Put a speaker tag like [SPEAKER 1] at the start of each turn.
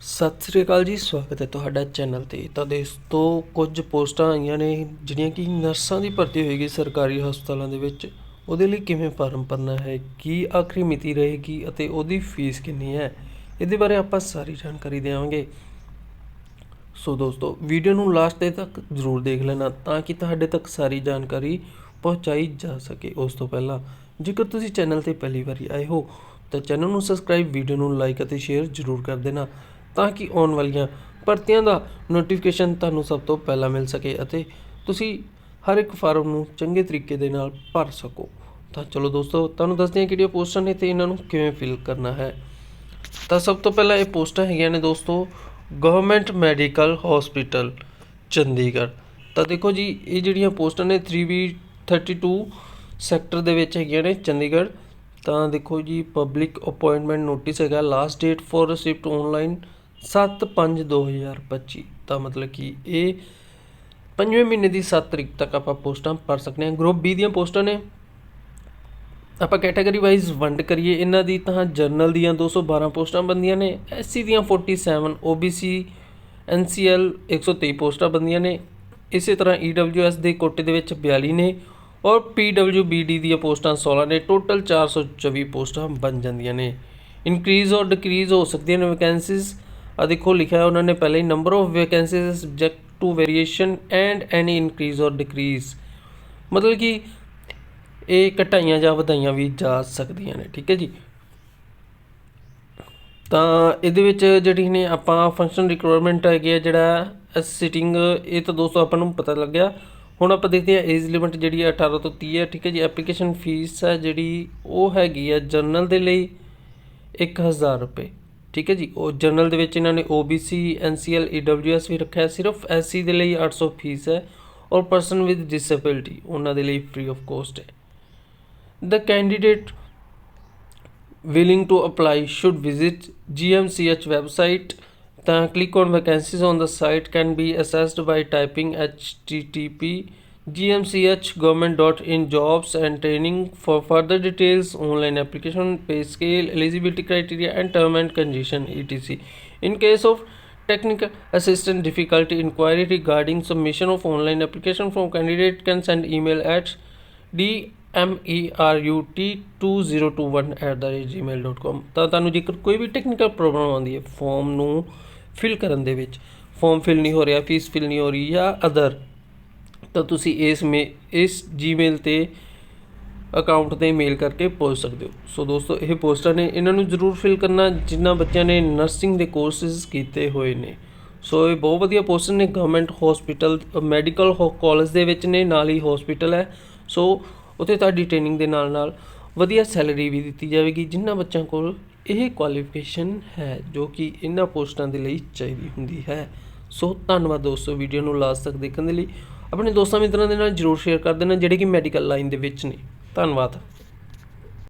[SPEAKER 1] ਸਤਿ ਸ੍ਰੀ ਅਕਾਲ ਜੀ, ਸਵਾਗਤ ਹੈ ਤੁਹਾਡਾ ਚੈਨਲ ਤੇ। ਤਾਂ ਦੋਸਤੋ ਕੁਝ ਪੋਸਟਾਂ ਆਈਆਂ ਨੇ, ਜਿਹੜੀਆਂ ਕਿ ਨਰਸਾਂ ਦੀ ਭਰਤੀ ਹੋਏਗੀ ਸਰਕਾਰੀ ਹਸਪਤਾਲਾਂ ਦੇ ਵਿੱਚ। ਉਹਦੇ ਲਈ ਕਿਵੇਂ ਫਾਰਮ ਭਰਨਾ ਹੈ, ਕੀ ਆਖਰੀ ਮਿਤੀ ਰਹੇਗੀ ਅਤੇ ਉਹਦੀ ਫੀਸ ਕਿੰਨੀ ਹੈ, ਇਹਦੇ ਬਾਰੇ ਆਪਾਂ ਸਾਰੀ ਜਾਣਕਾਰੀ ਦੇਵਾਂਗੇ। ਸੋ ਦੋਸਤੋ, ਵੀਡੀਓ ਨੂੰ ਲਾਸਟ ਦੇ ਤੱਕ ਜ਼ਰੂਰ ਦੇਖ ਲੈਣਾ ਤਾਂ ਕਿ ਤੁਹਾਡੇ ਤੱਕ ਸਾਰੀ ਜਾਣਕਾਰੀ ਪਹੁੰਚਾਈ ਜਾ ਸਕੇ। ਉਸ ਤੋਂ ਪਹਿਲਾਂ, ਜੇਕਰ ਤੁਸੀਂ ਚੈਨਲ ਤੇ ਪਹਿਲੀ ਵਾਰੀ ਆਏ ਹੋ, ਤਾਂ ਚੈਨਲ ਨੂੰ ਸਬਸਕ੍ਰਾਈਬ, ਵੀਡੀਓ ਨੂੰ ਲਾਈਕ ਅਤੇ ਸ਼ੇਅਰ ਜ਼ਰੂਰ ਕਰ ਦੇਣਾ। ਤਾਂ ਕਿ ਆਉਣ ਵਾਲੀਆਂ ਭਰਤੀਆਂ ਦਾ ਨੋਟੀਫਿਕੇਸ਼ਨ ਤੁਹਾਨੂੰ ਸਭ ਤੋਂ ਪਹਿਲਾਂ ਮਿਲ ਸਕੇ ਅਤੇ ਤੁਸੀਂ ਹਰ ਇੱਕ ਫਾਰਮ ਨੂੰ ਚੰਗੇ ਤਰੀਕੇ ਦੇ ਨਾਲ ਭਰ ਸਕੋ। ਤਾਂ ਚਲੋ ਦੋਸਤੋ, ਤੁਹਾਨੂੰ ਦੱਸਦੇ ਹਾਂ ਕਿਹੜੀਆਂ ਪੋਸਟਾਂ ਨੇ ਤੇ ਇਹਨਾਂ ਨੂੰ ਕਿਵੇਂ ਫਿਲ ਕਰਨਾ ਹੈ। ਤਾਂ ਸਭ ਤੋਂ ਪਹਿਲਾਂ ਇਹ ਪੋਸਟਾਂ ਹੈਗੀਆਂ ਨੇ ਦੋਸਤੋ ਗਵਰਨਮੈਂਟ ਮੈਡੀਕਲ ਹਸਪੀਟਲ ਚੰਡੀਗੜ੍ਹ। ਤਾਂ ਦੇਖੋ ਜੀ, ਇਹ ਜਿਹੜੀਆਂ ਪੋਸਟਾਂ ਨੇ 3B32 ਸੈਕਟਰ ਦੇ ਵਿੱਚ ਹੈਗੀਆਂ ਨੇ ਚੰਡੀਗੜ੍ਹ। ਤਾਂ ਦੇਖੋ ਜੀ ਪਬਲਿਕ ਅਪਾਇੰਟਮੈਂਟ ਨੋਟਿਸ ਹੈਗਾ last date for receipt online 7/5/2025 ਤਾਂ ਮਤਲਬ ਕਿ ਇਹ ਪੰਜਵੇਂ ਮਹੀਨੇ ਦੀ 7 ਤਰੀਕ ਤੱਕ ਆਪਾਂ ਪੋਸਟਾਂ ਭਰ ਸਕਦੇ ਹਾਂ। ਗਰੁੱਪ ਬੀ ਦੀਆਂ ਪੋਸਟਾਂ ਨੇ। ਆਪਾਂ ਕੈਟਾਗਰੀ ਵਾਈਜ਼ ਵੰਡ ਕਰੀਏ, ਇਹਨਾਂ ਦੀ ਤਾਂ ਜਰਨਲ ਦੀਆਂ 212 ਪੋਸਟਾਂ ਬੰਦੀਆਂ ਨੇ ਐਸਸੀ ਦੀਆਂ 47 OBC NCL 123 ਪੋਸਟਾਂ ਬੰਦੀਆਂ ਨੇ। ਇਸੇ ਤਰ੍ਹਾਂ EWS ਦੇ ਕੋਟੇ ਦੇ ਵਿੱਚ 42 ਨੇ ਔਰ PWBD ਦੀਆਂ ਪੋਸਟਾਂ 16 ਨੇ। ਟੋਟਲ 424 ਪੋਸਟਾਂ ਬਣ ਜਾਂਦੀਆਂ ਨੇ। ਇਨਕਰੀਜ਼ ਔਰ ਡਿਕਰੀਜ਼ ਹੋ ਸਕਦੀਆਂ ਨੇ ਵੈਕੈਂਸੀਜ਼ ਆ ਦੇਖੋ, ਲਿਖਿਆ ਉਹਨਾਂ ਨੇ ਪਹਿਲਾਂ ਹੀ number of vacancies subject to variation and any increase or decrease ਮਤਲਬ ਕਿ ਇਹ ਘਟਾਈਆਂ ਜਾਂ ਵਧਾਈਆਂ ਵੀ ਜਾ ਸਕਦੀਆਂ ਨੇ, ਠੀਕ ਹੈ ਜੀ। ਤਾਂ ਇਹਦੇ ਵਿੱਚ ਜਿਹੜੀ ਨੇ ਆਪਾਂ ਫੰਕਸ਼ਨ ਰਿਕੁਆਇਰਮੈਂਟ ਹੈਗੀ ਹੈ ਜਿਹੜਾ ਸਿਟਿੰਗ ਇਹ ਤਾਂ ਦੋਸਤੋ ਆਪਾਂ ਨੂੰ ਪਤਾ ਲੱਗਿਆ। ਹੁਣ ਆਪਾਂ ਦੇਖਦੇ ਹਾਂ ਏਜ ਲਿਮਿਟ ਜਿਹੜੀ ਹੈ 18 ਤੋਂ 30 ਹੈ, ਠੀਕ ਹੈ ਜੀ। ਐਪਲੀਕੇਸ਼ਨ ਫੀਸ ਹੈ ਜਿਹੜੀ, ਉਹ ਹੈਗੀ ਹੈ ਜਰਨਲ ਦੇ ਲਈ 1000 ਰੁਪਏ। ਠੀਕ ਹੈ ਜੀ ਉਹ ਜਰਨਲ ਦੇ ਵਿੱਚ ਇਹਨਾਂ ਨੇ OBC NCL EWS ਵੀ ਰੱਖਿਆ ਹੈ ਸਿਰਫ SC ਦੇ ਲਈ 800 ਫੀਸ ਹੈ ਔਰ ਪਰਸਨ ਵਿਦ ਡਿਸੇਬਿਲਿਟੀ ਉਹਨਾਂ ਦੇ ਲਈ ਫ੍ਰੀ ਆਫ ਕੋਸਟ ਹੈ The candidate willing to apply should visit GMCH website. The click on vacancies on the site can be accessed by typing http gmch government.in jobs and training for further details online application pay scale eligibility criteria and term and condition etc in case of technical assistant difficulty inquiry regarding submission of online application from candidate can send email at d merut2021@gmail.com ਤਾਂ ਤੁਹਾਨੂੰ ਜੇਕਰ ਕੋਈ ਵੀ technical problem ਆਉਂਦੀ ਹੈ farm ਨੂੰ fill ਕਰਨ ਦੇ ਵਿੱਚ ਫਾਰਮ ਫਿਲ ਨਹੀਂ ਹੋ ਰਿਹਾ ਫੀਸ ਫਿਲ ਨਹੀਂ ਹੋ ਰਹੀ ਜਾਂ ਅਦਰ ਤਾਂ ਤੁਸੀਂ ਇਸ ਮੇ, ਇਸ ਜੀਮੇਲ ਤੇ ਅਕਾਊਂਟ ਤੇ ਮੇਲ ਕਰਕੇ ਪੁੱਛ ਸਕਦੇ ਹੋ। ਸੋ ਦੋਸਤੋ, ਇਹ ਪੋਸਟਾਂ ਨੇ ਇਹਨਾਂ ਨੂੰ ਜ਼ਰੂਰ ਫਿਲ ਕਰਨਾ ਜਿਨ੍ਹਾਂ ਬੱਚਿਆਂ ਨੇ ਨਰਸਿੰਗ ਦੇ ਕੋਰਸਿਸ ਕੀਤੇ ਹੋਏ ਨੇ। ਸੋ ਇਹ ਬਹੁਤ ਵਧੀਆ ਪੋਸਟ ਨੇ ਗਵਰਨਮੈਂਟ ਹਸਪੀਟਲ ਮੈਡੀਕਲ ਕਾਲਜ ਦੇ ਵਿੱਚ ਨੇ, ਨਾਲ ਹੀ ਹਸਪੀਟਲ ਹੈ। ਸੋ ਉੱਥੇ ਤੁਹਾਡੀ ਟ੍ਰੇਨਿੰਗ ਦੇ ਨਾਲ ਨਾਲ ਵਧੀਆ ਸੈਲਰੀ ਵੀ ਦਿੱਤੀ ਜਾਵੇਗੀ ਜਿਨ੍ਹਾਂ ਬੱਚਿਆਂ ਕੋਲ ਇਹ ਕੁਆਲੀਫਿਕੇਸ਼ਨ ਹੈ, ਜੋ ਕਿ ਇਹਨਾਂ ਪੋਸਟਾਂ ਦੇ ਲਈ ਚਾਹੀਦੀ ਹੁੰਦੀ ਹੈ। ਸੋ ਧੰਨਵਾਦ ਦੋਸਤੋ ਵੀਡੀਓ ਨੂੰ ਲਾਸਟ ਤੱਕ ਦੇਖਣ ਦੇ ਲਈ। ਆਪਣੇ ਦੋਸਤਾਂ ਮਿੱਤਰਾਂ ਦੇ ਨਾਲ ਜਰੂਰ ਸ਼ੇਅਰ ਕਰ ਦੇਣਾ, ਜਿਹੜੇ ਕਿ ਮੈਡੀਕਲ ਲਾਈਨ ਦੇ ਵਿੱਚ ਨੇ। ਧੰਨਵਾਦ।